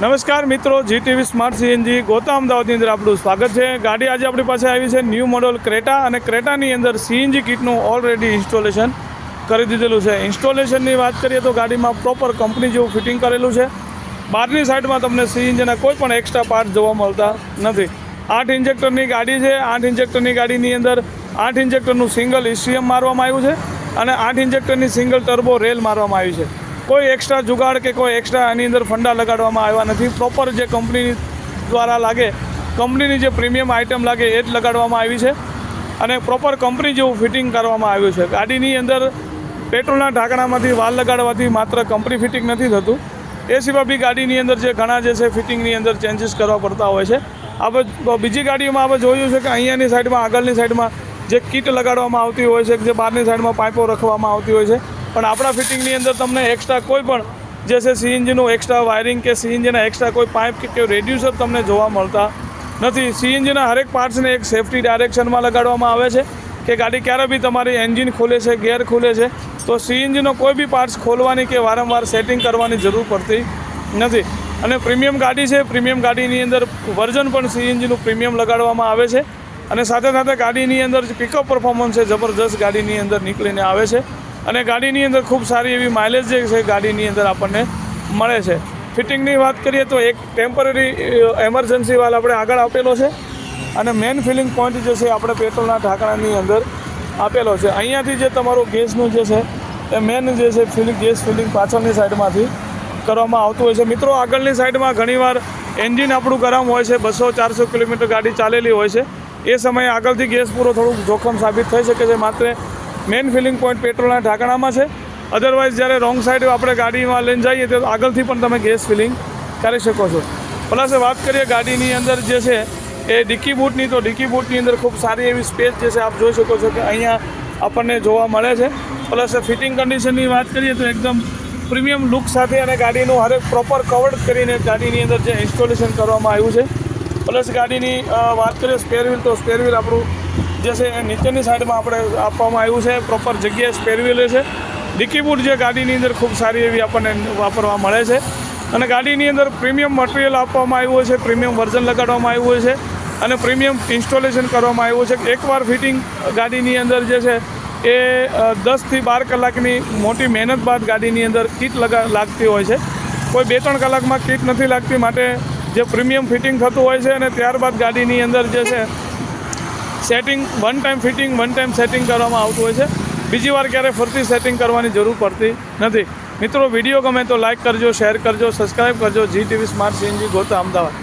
નમસ્કાર મિત્રો G TV smart CNG Gota અમદાવાદની અંદર આપણું સ્વાગત છે. ગાડી આજે આપણી પાસે આવી છે, ન્યૂ મોડલ ક્રેટા અને ક્રેટાની અંદર સીએનજી કિટનું ઓલરેડી ઇન્સ્ટોલેશન કરી દીધેલું છે. ઇન્સ્ટોલેશનની વાત કરીએ તો ગાડીમાં પ્રોપર કંપની જેવું ફિટિંગ કરેલું છે. બહારની સાઈડમાં તમને સીએનજીના કોઈ પણ એક્સ્ટ્રા પાર્ટ જોવા મળતા નથી. આઠ ઇન્જેક્ટરની ગાડી છે. આઠ ઇન્જેક્ટરની ગાડીની અંદર આઠ ઇન્જેક્ટરનું સિંગલ ઇસીએમ મારવામાં આવ્યું છે અને આઠ ઇન્જેક્ટરની સિંગલ ટર્બો રેલ મારવામાં આવી છે. કોઈ એક્સ્ટ્રા જુગાડ કે કોઈ એક્સ્ટ્રા આની અંદર ફંડા લગાડવામાં આવ્યા નથી. પ્રોપર જે કંપની દ્વારા લાગે કંપનીની જે પ્રીમિયમ આઇટમ લાગે એ જ લગાડવામાં આવી છે. અને પ્રોપર કંપની જેવું ફિટિંગ કરવામાં આવ્યું છે. ગાડીની અંદર પેટ્રોલના ઢાંકણામાંથી વાલ લગાડવાથી માત્ર કંપની ફિટિંગ નથી થતું. એ સિવાય બી ગાડીની અંદર જે ઘણા જે છે ફિટિંગની અંદર ચેન્જીસ કરવા પડતા હોય છે. આપણે બીજી ગાડીઓમાં આપણે જોયું છે કે અહીંયાની સાઈડમાં આગળની સાઈડમાં જે કીટ લગાડવામાં આવતી હોય છે, જે બહારની સાઈડમાં પાઇપો રખવામાં આવતી હોય છે. પણ આપણા ફિટિંગની અંદર તમને એક્સ્ટ્રા કોઈ પણ, જે છે સીએનજીનું એક્સ્ટ્રા વાયરિંગ કે સીએનજીના એક્સ્ટ્રા કોઈ પાઇપ કે રેડ્યુસર તમને જોવા મળતા નથી. સીએનજીના હરેક પાર્ટ્સને એક સેફટી ડાયરેક્શનમાં લગાડવામાં આવે છે કે ગાડી ક્યારે બી તમારી એન્જિન ખુલે છે, ગેર ખુલે છે, તો સીએનજીનો કોઈ બી પાર્ટ્સ ખોલવાની કે વારંવાર સેટિંગ કરવાની જરૂર પડતી નથી. અને પ્રીમિયમ ગાડી છે, પ્રીમિયમ ગાડીની અંદર વર્ઝન પણ સીએનજીનું પ્રીમિયમ લગાડવામાં આવે છે. અને સાથે સાથે ગાડીની અંદર પિકઅપ પરફોર્મન્સ છે, જબરજસ્ત ગાડીની અંદર નીકળીને આવે છે. અને ગાડીની અંદર ખૂબ સારી એવી માઇલેજ જે છે ગાડીની અંદર આપણને મળે છે. ફિટિંગની વાત કરીએ તો એક ટેમ્પરરી એમરજન્સી વાલ આપણે આગળ આપેલો છે અને મેન ફિલિંગ પોઈન્ટ જે છે આપણે પેટ્રોલના ઢાંકણાની અંદર આપેલો છે. અહીંયાથી જે તમારું ગેસનું જે છે એ મેન જે છે ફિલિંગ ગેસ ફિલિંગ પાછળની સાઈડમાંથી કરવામાં આવતું હોય છે. મિત્રો, આગળની સાઈડમાં ઘણીવાર એન્જિન આપણું ગરમ હોય છે, બસો, ચારસો કિલોમીટર ગાડી ચાલેલી હોય છે. એ સમયે આગળથી ગેસ પૂરો થોડુંક જોખમ સાબિત થઈ શકે છે. માત્ર મેન ફિલિંગ પોઈન્ટ પેટ્રોલના ઢાંકણામાં છે. અદરવાઇઝ જ્યારે રોંગ સાઈડ આપણે ગાડીમાં લઈને જઈએ તો આગળથી પણ તમે ગેસ ફિલિંગ કરી શકો છો. પ્લસ વાત કરીએ ગાડીની અંદર જે છે, એ ડિક્કી બૂટની, તો ડિક્કી બૂટની અંદર ખૂબ સારી એવી સ્પેસ જે છે, આપ જોઈ શકો છો કે અહીંયા આપણને જોવા મળે છે. પ્લસ ફિટિંગ કન્ડિશનની વાત કરીએ તો એકદમ પ્રીમિયમ લુક સાથે અને ગાડીનું હરેક પ્રોપર કવર્ડ કરીને ગાડીની અંદર જે ઇન્સ્ટોલેશન કરવામાં આવ્યું છે. પ્લસ ગાડીની વાત કરીએ સ્પેર તો સ્પેર વ્હીલ આપણું જે છે એ નીચેની સાઈડમાં આપણે આપવામાં આવ્યું છે પ્રોપર જગ્યાએ સ્પેર છે. ડિક્કી બૂટ જે ગાડીની અંદર ખૂબ સારી એવી આપણને વાપરવા મળે છે. અને ગાડીની અંદર પ્રીમિયમ મટીરિયલ આપવામાં આવ્યું છે પ્રીમિયમ વર્ઝન લગાડવામાં આવ્યું છે અને પ્રીમિયમ ઇન્સ્ટોલેશન કરવામાં આવ્યું છે. એકવાર ફિટિંગ ગાડીની અંદર જે છે એ દસથી બાર કલાકની મોટી મહેનત બાદ ગાડીની અંદર કીટ લગા, લાગતી હોય છે. કોઈ બે ત્રણ કલાકમાં કીટ નથી લાગતી, માટે જે પ્રીમિયમ ફિટિંગ થતું હોય છે અને ત્યારબાદ ગાડીની અંદર જે છે setting one time fitting one time setting કરવામાં આવતું હોય છે. બીજી વાર ક્યારેય ફરતી સેટિંગ કરવાની જરૂર પડતી નથી. મિત્રો વીડિયો ગમે તો લાઇક કરજો શેર કરજો સબસ્ક્રાઈબ કરજો. G TV smart CNG Gota Ahmedabad.